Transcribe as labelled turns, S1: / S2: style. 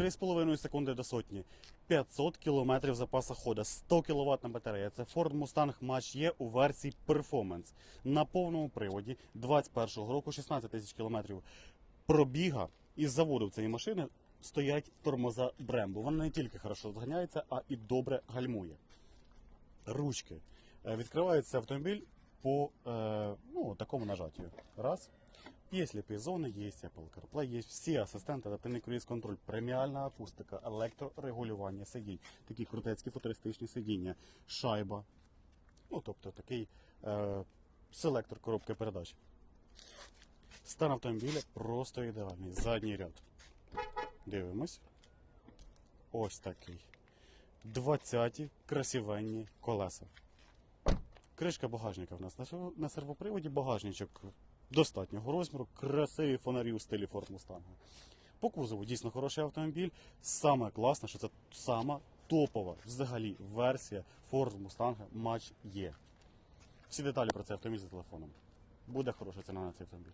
S1: 3,5 секунди до сотні, 500 км запаса хода, 100 кВт батарея. Це Ford Mustang Mach-E у версії Performance. На повному приводі 21-го року 16 тисяч кілометрів пробіга. Із заводу цієї машини стоять тормоза Brembo. Вона не тільки хорошо зганяється, а і добре гальмує. Ручки. Е, Відкривається автомобіль по е, ну, такому нажаттю. Раз. Є сліпі зони, є Apple CarPlay, є всі асистенти, адаптивний круїз контроль, преміальна акустика, електрорегулювання сидінь, такі крутецькі футуристичні сидіння, шайба. Ну, тобто такий е, селектор коробки передач. Стан автомобіля просто ідеальний. Задній ряд. Дивимось. Ось такий. 20-ті красивенні колеса. Кришка багажника в нас на сервоприводі багажничок достатнього розміру, красиві фонарі у стилі Ford Mustang. По кузову дійсно хороший автомобіль. Саме класне, що це сама топова взагалі версія Ford Mustang Mach E. Всі деталі про цей автомобіль за телефоном. Буде хороша ціна на цей автомобіль.